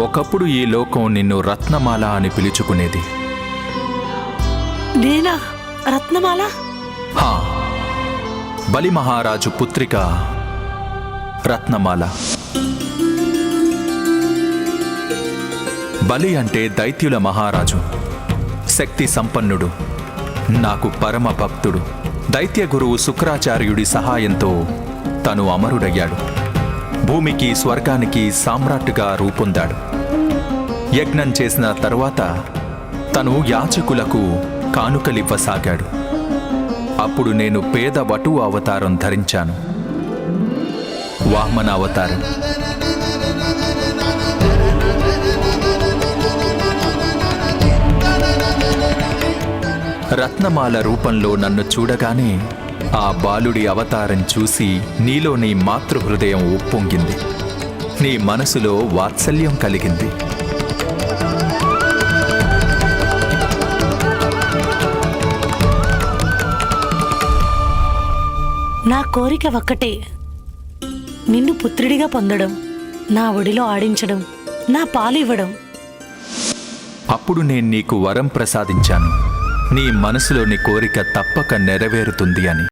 ఒకప్పుడు ఈ లోకం నిన్ను రత్నమాల అని పిలుచుకునేది. నేనా? రత్నమాల? హా. బలి మహారాజు పుత్రిక రత్నమాల. బలి అంటే దైత్యుల మహారాజు శక్తి సంపన్నుడు నాకు పరమ భక్తుడు. దైత్య గురువు శుక్రాచార్యుడి సహాయంతో తను అమరుడయ్యాడు. భూమికి స్వర్గానికి సామ్రాట్టుగా రూపొందాడు. యజ్ఞం చేసిన తరువాత తను యాచకులకు కానుకలివ్వసాగాడు. అప్పుడు నేను పేద వటు అవతారం ధరించాను. వాహ్మన అవతారం. రత్నమాల రూపంలో నన్ను చూడగానే ఆ బాలుడి అవతారం చూసి నీలో నీ మాతృహృదయం ఉప్పొంగింది. నీ మనసులో వాత్సల్యం కలిగింది. నా కోరిక ఒక్కటే. నిన్ను పుత్రుడిగా పొందడం నా ఒడిలో ఆడించడం నా పాలు ఇవ్వడం అప్పుడు నేను నీకు వరం ప్రసాదించాను. నీ మనసులోని కోరిక తప్పక నెరవేరుతుంది అని.